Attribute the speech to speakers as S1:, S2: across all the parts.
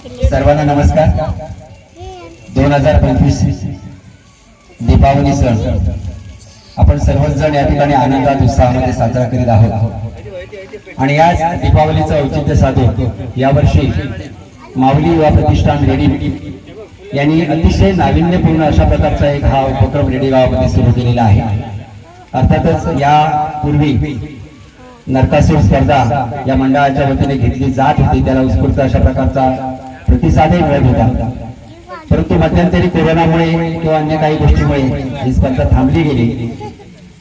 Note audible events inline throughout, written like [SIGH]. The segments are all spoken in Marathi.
S1: सर्वांना नमस्कार. दोन हजार पंचवीस दीपावली सण. आपण सर्वच जण या ठिकाणी आनंदात उत्साहामध्ये साजरा करीत आहोत. आणि याच दीपावलीचं औचित्य साधून यावर्षी माऊली युवा प्रतिष्ठान रेडी. यांनी अतिशय नाविन्यपूर्ण अशा प्रकारचा एक हा उपक्रम रेडी गावामध्ये सुरू केलेला आहे. अर्थातच यापूर्वी नरकासूर स्पर्धा या मंडळाच्या वतीने घेतली जात होती. त्याला उत्स्फूर्त अशा प्रकारचा प्रतिसादही मिळत होता. परंतु मध्यंतरी कोरोनामुळे किंवा अन्य काही गोष्टीमुळे ही स्पर्धा थांबली गेली.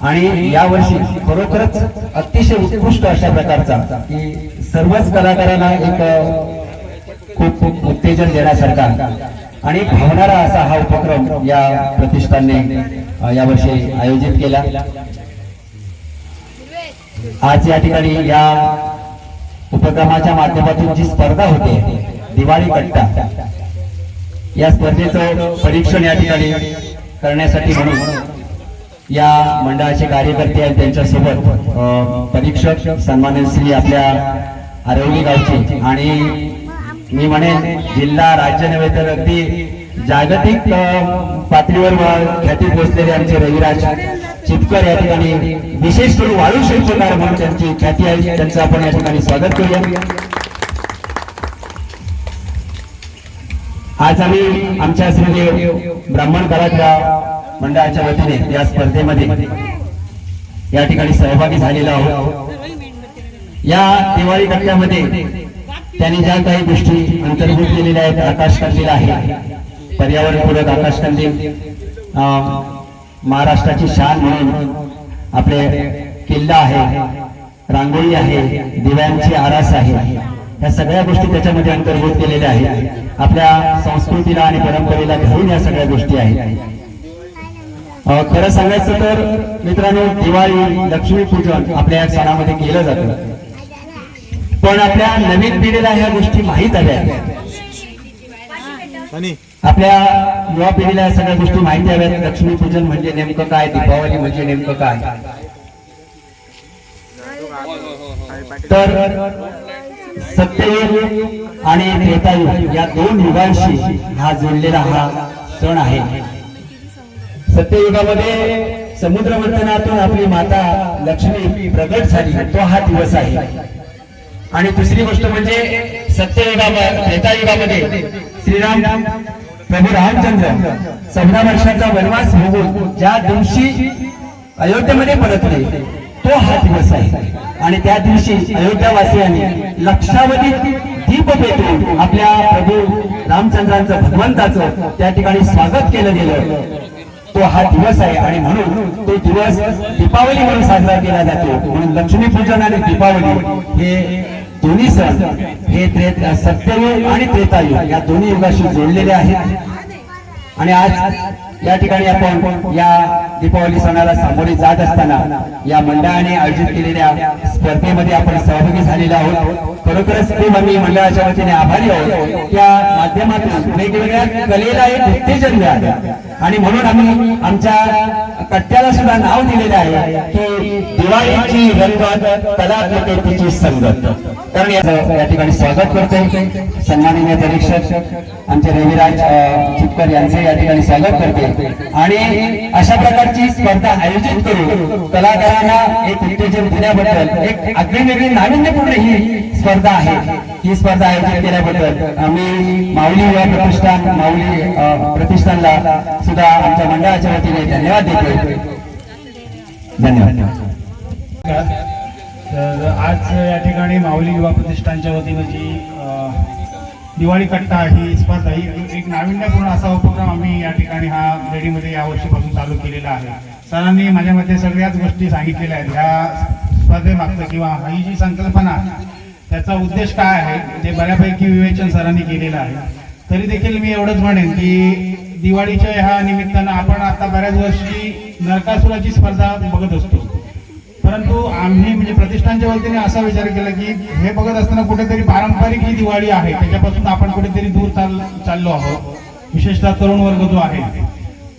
S1: आणि यावर्षी खरोखरच अतिशय उत्कृष्ट अशा प्रकारचा की सर्वच कलाकारांना एक खूप उत्तेजन देण्यासारखा आणि भावणारा असा हा उपक्रम या प्रतिष्ठानने यावर्षी आयोजित केला. आज या ठिकाणी या उपक्रमाच्या माध्यमातून जी स्पर्धा होते दिवाळी कट्टा या स्पर्धेचं परीक्षण या ठिकाणी करण्यासाठी म्हणून या मंडळाचे कार्यकर्ते आहेत त्यांच्यासोबत परीक्षक सन्मानित श्री आपल्या आरवली गावचे आणि मी म्हणेन जिल्हा राज्य नव्हे तर अगदी जागतिक पातळीवर अ, ख्याती पोहोचलेले आमचे रविराज चितकर या ठिकाणी विशेष करून वाळू शिल्पकार म्हणून त्यांची ख्याती आहे. त्यांचं आपण या ठिकाणी स्वागत करूया. आज आम्ही आमच्या श्रीदेव ब्राह्मण कलाकार मंडळाच्या वतीने या स्पर्धेमध्ये या ठिकाणी सहभागी झालेलो आहोत. या दिवाळी कट्ट्यामध्ये त्यांनी ज्या काही गोष्टी अंतर्भूत केलेल्या आहेत आकाश कंदील आहे पर्यावरणपूरक आकाश कंदील महाराष्ट्राची शान म्हणून आपले किल्ला आहे रांगोळी आहे दिव्यांची आरास आहे या सगळ्या गोष्टी त्याच्यामध्ये अंतर्भूत केलेल्या आहेत. आपल्या संस्कृतीला आणि परंपरेला धरून या सगळ्या गोष्टी आहेत. खरं सांगायचं तर मित्रांनो दिवाळी लक्ष्मीपूजन आपल्या या सणामध्ये केलं जातं. पण आपल्या नवीन पिढीला ह्या गोष्टी माहीत आल्या आपल्या युवा पिढीला या सगळ्या गोष्टी माहिती हव्यात. लक्ष्मीपूजन म्हणजे नेमकं काय? दीपावली म्हणजे नेमकं काय? तर सत्ययुग आणि त्रेतायुग या दोन युगांशी हा जोडलेला हा सण आहे. सत्ययुगामध्ये समुद्र मंथनातून आपली माता लक्ष्मी प्रगट झाली. तो हा दिवस आहे. आणि दुसरी गोष्ट म्हणजे सत्ययुगामध्ये त्रेतायुगामध्ये श्रीराम प्रभू रामचंद्र चौदा वर्षाचा वनवास भोगून ज्या दिवशी अयोध्येमध्ये परतले तो हा दिवस आहे. आणि त्या दिवशी अयोध्यावासियांनी लक्षावधी दीप पेटून आपल्या प्रभू रामचंद्रांचं भगवंताचं त्या ठिकाणी स्वागत केलं गेलं. तो हा दिवस आहे आणि म्हणून तो दिवस दीपावली म्हणून साजरा केला जातो. म्हणून लक्ष्मीपूजन आणि दीपावली हे दोन्ही सण हे त्रेत सत्ययुग आणि त्रेतायुग या दोन्ही युगाशी जोडलेले आहेत. आणि आज या ठिकाणी आपण या दीपावली सणाला सामोरे जात असताना या मंडळाने आयोजित केलेल्या स्पर्धेमध्ये आपण सहभागी झालेलो आहोत. खरोखरच खूप आम्ही मंडळाच्या वतीने आभारी आहोत. त्या माध्यमातून वेगवेगळ्या कलेला एक उत्तेजन मिळालं. आणि म्हणून आम्ही आमच्या कट्ट्याला सुद्धा नाव दिलेलं आहे की दिवाळीची रंगत कलात्मकतेची संगत. कारण या या ठिकाणी स्वागत करते सन्माननीय परीक्षक आमचे रविराज चिपकर यांचे या ठिकाणी स्वागत करते आणि अशा प्रकारची स्पर्धा आयोजित करून कलाकारांना एक उत्तेजन देण्याबद्दल एक आगळीवेगळी नाविन्यपूर्ण ही स्पर्धा आहे. ही स्पर्धा आयोजित केल्याबद्दल आम्ही माऊली युवा प्रतिष्ठान माऊली अ, सुद्धा आमच्या मंडळाच्या वतीने धन्यवाद देतोय धन्यवाद
S2: तर आज या ठिकाणी माऊली युवा प्रतिष्ठानच्या वतीनं जी दिवाळी कट्टा ही स्पर्धा ही एक नाविन्यपूर्ण असा उपक्रम आम्ही या ठिकाणी हा रेडीमध्ये या वर्षीपासून चालू केलेला आहे सरांनी माझ्या मते सगळ्याच गोष्टी सांगितलेल्या आहेत ह्या स्पर्धेमागचं किंवा ही जी संकल्पना त्याचा उद्देश काय आहे ते बऱ्यापैकी विवेचन सरांनी केलेलं आहे तरी देखील मी एवढंच म्हणेन की दिवाळीच्या ह्या निमित्तानं आपण आता बऱ्याच वर्षी नरकासुराची स्पर्धा बघत असतो. परंतु आम्ही म्हणजे प्रतिष्ठानच्या वतीने असा विचार केला की हे बघत असताना कुठेतरी पारंपरिक ही दिवाळी आहे. त्याच्यापासून आपण कुठेतरी दूर चाल चाललो आहोत. विशेषतः तरुण वर्ग जो आहे.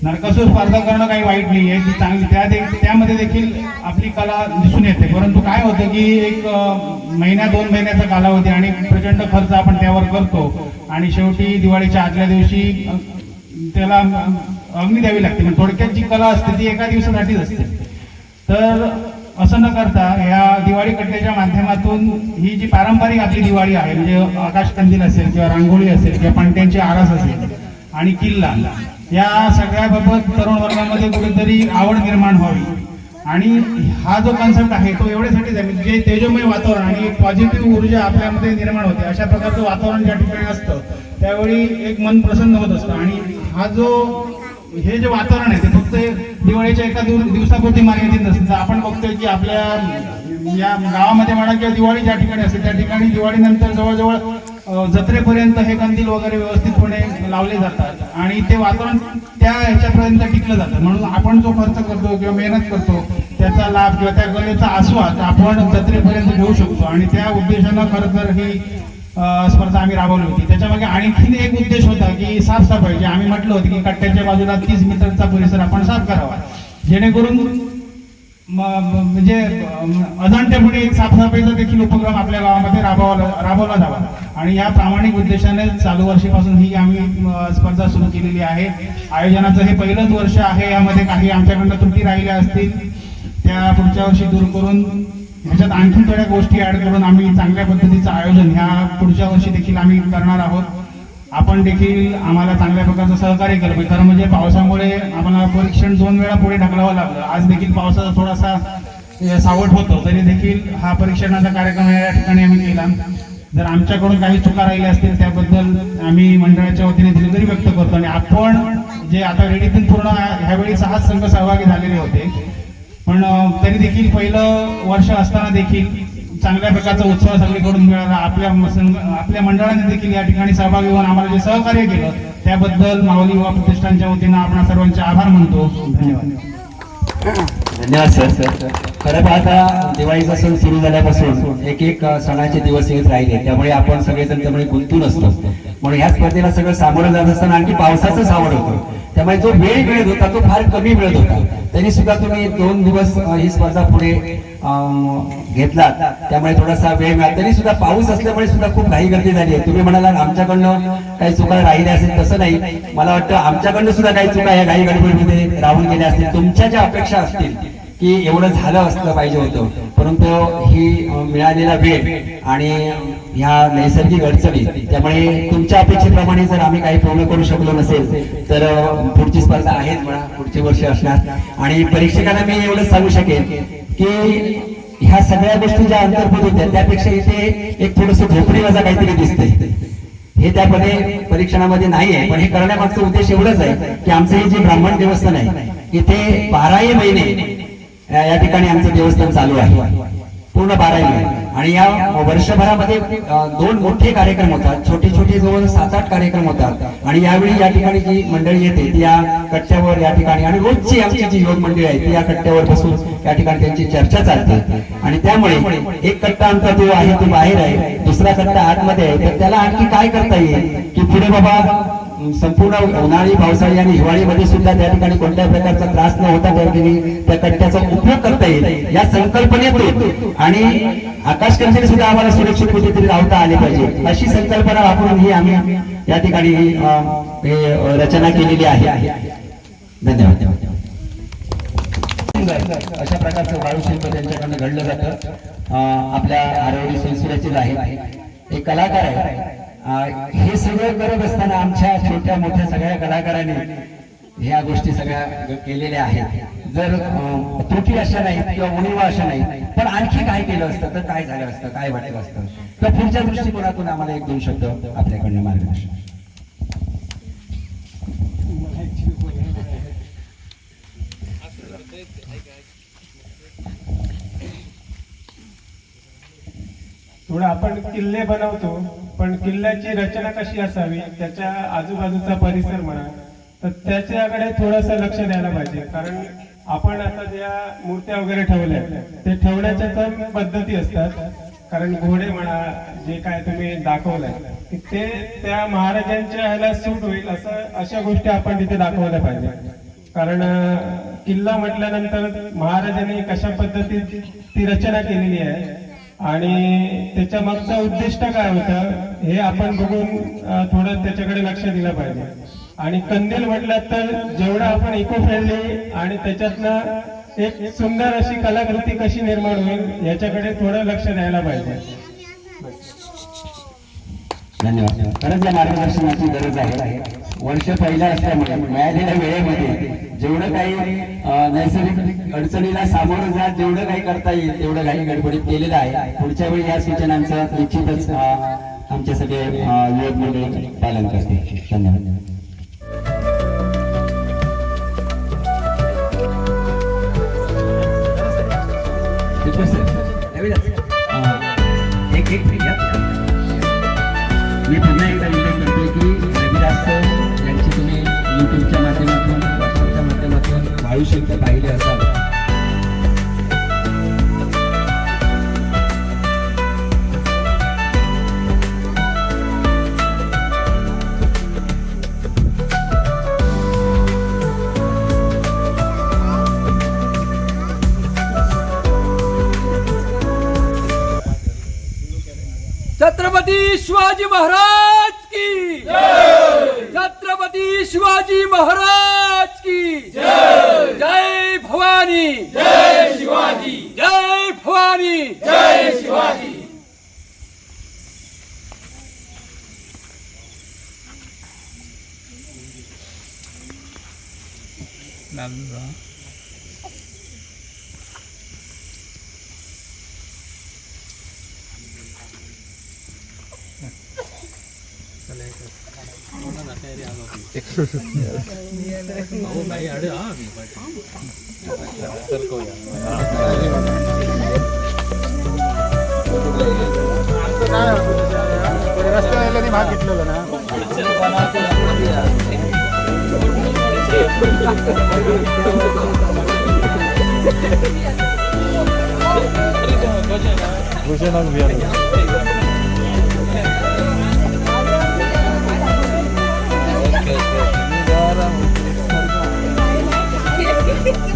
S2: नरकासूर स्पर्धा करणं काही वाईट नाही आहे ती चांगली त्या दे- त्यामध्ये देखील आपली कला दिसून येते. परंतु काय होतं की एक महिन्या दोन महिन्याचा कालावधी आणि प्रचंड खर्च आपण त्यावर करतो. आणि शेवटी दिवाळीच्या आदल्या दिवशी त्याला अग्नी द्यावी लागते. म्हणजे थोडक्यात जी कला असते ती एका दिवसासाठीच असते. तर असं न करता या दिवाळी कट्ट्याच्या माध्यमातून ही जी पारंपरिक आपली दिवाळी आहे म्हणजे आकाशकंदील असेल किंवा रांगोळी असेल किंवा पांट्यांची आरास असेल आणि किल्ला या सगळ्याबाबत तरुण वर्गामध्ये कुठेतरी आवड निर्माण व्हावी. आणि हा जो कॉन्सेप्ट आहे तो एवढ्यासाठीच आहे म्हणजे तेजोमय वातावरण आणि पॉझिटिव्ह ऊर्जा आपल्यामध्ये निर्माण होते. अशा प्रकारचं वातावरण ज्या ठिकाणी असतं त्यावेळी एक मन प्रसन्न होत असतं. आणि हा जो हे जे वातावरण आहे ते फक्त दिवाळीच्या एका दिवसापुरती मर्यादित नसतं. आपण बघतोय की आपल्या या गावामध्ये म्हणा किंवा दिवाळी ज्या ठिकाणी असते त्या ठिकाणी दिवाळीनंतर जवळजवळ जत्रेपर्यंत हे कंदील वगैरे व्यवस्थितपणे लावले जातात आणि ते वातावरण त्या ह्याच्यापर्यंत टिकलं जातं. म्हणून आपण जो खर्च करतो किंवा मेहनत करतो त्याचा लाभ किंवा त्या कलेचा आस्वाद आपण जत्रेपर्यंत घेऊ शकतो. आणि त्या उद्देशानं खरं तर ही स्पर्धा आम्ही राबवली होती. त्याच्यामागे आणखीन एक उद्देश होता की साफसफाई. जे आम्ही म्हटलं होतं की कट्ट्याच्या बाजूला तीस मीटरचा परिसर आपण साफ करावा. जेणेकरून म्हणजे अम, एक साफसफाईचा देखील उपक्रम आपल्या गावामध्ये राबवला राबवला जावा. आणि या प्रामाणिक उद्देशाने चालू वर्षीपासून ही आम्ही स्पर्धा सुरू केलेली आहे. आयोजनाचं हे पहिलंच वर्ष आहे. यामध्ये काही आमच्याकडनं त्रुटी राहिल्या असतील त्या पुढच्या वर्षी दूर करून ह्याच्यात आणखी थोड्या गोष्टी ऍड करून आम्ही चांगल्या पद्धतीचं आयोजन ह्या पुढच्या वर्षी देखील आम्ही करणार आहोत. आपण देखील आम्हाला चांगल्या प्रकारचं सहकार्य केलं पाहिजे. कारण म्हणजे पावसामुळे आम्हाला परीक्षण दोन वेळा पुढे ढकलावं लागलं. आज देखील पावसाचा थोडासा सावट होतो. तरी देखील हा परीक्षणाचा कार्यक्रम या ठिकाणी आम्ही केला. जर आमच्याकडून काही चुका राहिल्या असतील त्याबद्दल आम्ही मंडळाच्या वतीने दिलगिरी व्यक्त करतो. आणि आपण जे आता रेडीतून पूर्ण ह्यावेळी सहा संघ सहभागी झालेले होते पण तरी देखील पहिलं वर्ष असताना देखील चांगल्या प्रकारचा उत्साह सगळीकडून मिळाला. आपल्या आपल्या मंडळाने देखील या ठिकाणी सहभागी होऊन आम्हाला जे सहकार्य केलं त्याबद्दल माऊली युवा प्रतिष्ठानच्या वतीनं आपण सर्वांचे आभार मानतो. धन्यवाद.
S1: धन्यवाद सर. खरं पाहता दिवाळीचा सण सुरू झाल्यापासून एक एक सणाचे दिवस येत राहिले. त्यामुळे आपण सगळेजण त्यामुळे गुंतून असतो. म्हणून ह्या स्पर्धेला सगळं सामोरं जात असताना आणखी पावसाचं सावड होतं. त्यामुळे जो वेळ मिळत होता तो फार कमी मिळत होता. तरी सुद्धा तुम्ही दोन दिवस ही स्पर्धा पुढे घेतला घेतलात. त्यामुळे थोडासा वेळ मिळाला. तरी सुद्धा पाऊस असल्यामुळे सुद्धा खूप घाई गर्दी झाली आहे. तुम्ही म्हणाला आमच्याकडनं काही चुका राहिल्या असेल तसं नाही. मला वाटतं आमच्याकडनं सुद्धा काही चुका या घाई गडबडीमध्ये राहून गेल्या असतील. तुमच्या ज्या अपेक्षा असतील की एवढं झालं असलं पाहिजे होतं. परंतु ही मिळालेला वेळ आणि ह्या नैसर्गिक अडचणी त्यामुळे तुमच्या अपेक्षेप्रमाणे जर आम्ही काही पूर्ण करू शकलो नसेल तर पुढची स्पर्धा आहेच म्हणा पुढचे वर्ष असणार. आणि परीक्षकांना मी एवढंच सांगू शकेन की ह्या सगळ्या गोष्टी ज्या अंतर्भूत होत्या त्यापेक्षा इथे एक थोडस झोपडी वजा काहीतरी दिसते हे त्यामध्ये परीक्षणामध्ये नाही आहे पण हे करण्यामागचा उद्देश एवढंच आहे की आमचं हे जे ब्राह्मण देवस्थान आहे इथे बाराही महिने या ठिकाणी आमचं देवस्थान चालू आहे. पूर्ण बारावी. आणि या वर्षभरामध्ये दोन मोठे कार्यक्रम होतात. छोटे छोटे जवळ सात आठ कार्यक्रम होतात. आणि यावेळी या ठिकाणी जी मंडळी येते ती या कट्ट्यावर या ठिकाणी आणि रोजची आमची जी योग मंडळी आहे ती या कट्ट्यावर बसून या ठिकाणी त्यांची चर्चा चालते. आणि त्यामुळे एक कट्टा आमचा जो आहे तो बाहेर आहे. दुसरा कट्टा आतमध्ये आहे. तर त्याला आणखी काय करता येईल? की पुढे बाबा संपूर्ण उन्हाळी पावसाळी आणि हिवाळीमध्ये सुद्धा त्या ठिकाणी कोणत्या प्रकारचा त्रास न होता त्या ठिकाणी त्या कट्ट्याचा उपयोग करता येईल. या संकल्पनेतून आणि आकाश कंपनी सुद्धा आम्हाला सुरक्षित कुठेतरी लावता आले पाहिजे. अशी संकल्पना वापरून ही आम्ही या ठिकाणी हे रचना केलेली आहे. धन्यवाद. अशा प्रकारचं वाळूशिल्प त्यांच्याकडनं घडलं जातं. आपल्या आरवडी संस्कृतीच आहे एक कलाकार आहे. हे सगळं करत असताना आमच्या छोट्या मोठ्या सगळ्या कलाकारांनी ह्या गोष्टी सगळ्या केलेल्या आहेत. जर त्रुटी अशा नाहीत किंवा उणीवा अशा नाहीत पण आणखी काय केलं असतं तर काय झालं असतं काय वाटलं असतं तर पुढच्या दृष्टिकोनातून आम्हाला एक दोन शब्द आपल्याकडनं मार्गदर्शन.
S3: थोडं आपण किल्ले बनवतो. पण किल्ल्याची रचना कशी असावी त्याच्या आजूबाजूचा परिसर म्हणा तर त्याच्याकडे थोडस लक्ष द्यायला पाहिजे. कारण आपण आता ज्या मूर्त्या वगैरे ठेवल्या ते ठेवण्याच्या तर पद्धती असतात. कारण घोडे म्हणा जे काय तुम्ही दाखवलंय की ते त्या महाराजांच्या ह्याला सूट होईल असं अशा गोष्टी आपण तिथे दाखवल्या पाहिजे. कारण किल्ला म्हटल्यानंतर महाराजांनी कशा पद्धतीत ती रचना केलेली आहे आणि त्याच्या मागचा उद्दिष्ट काय होतं हे आपण बघून थोडं त्याच्याकडे लक्ष दिलं पाहिजे. आणि कंदील म्हटलं तर जेवढं आपण इको फ्रेंडली आणि त्याच्यातनं एक सुंदर अशी कलाकृती कशी निर्माण होईल याच्याकडे थोडं लक्ष द्यायला पाहिजे.
S1: धन्यवाद. खरंच या मार्गदर्शनाची गरज आहे. वर्ष पहिला असल्यामुळे मिळालेल्या वेळेमध्ये जेवढं काही नैसर्गिक अडचणीला सामोरं जात जेवढं काही करता येईल तेवढं काही गडबडीत केलेलं आहे. पुढच्या वेळी या सूचनांचं निश्चितच आमच्या आमचे सगळे युवक मंडळी पालन करते धन्यवाद. माध्यमातून वाळू पाहिले असाल
S4: छत्रपती शिवाजी महाराज की छत्रपती शिवाजी महाराज की जय! भवानी जय शिवाजी जय भवानी जय शिवाजी
S2: रस्त्याला भाग घेतलेला ना भूषण Sarah. [LAUGHS]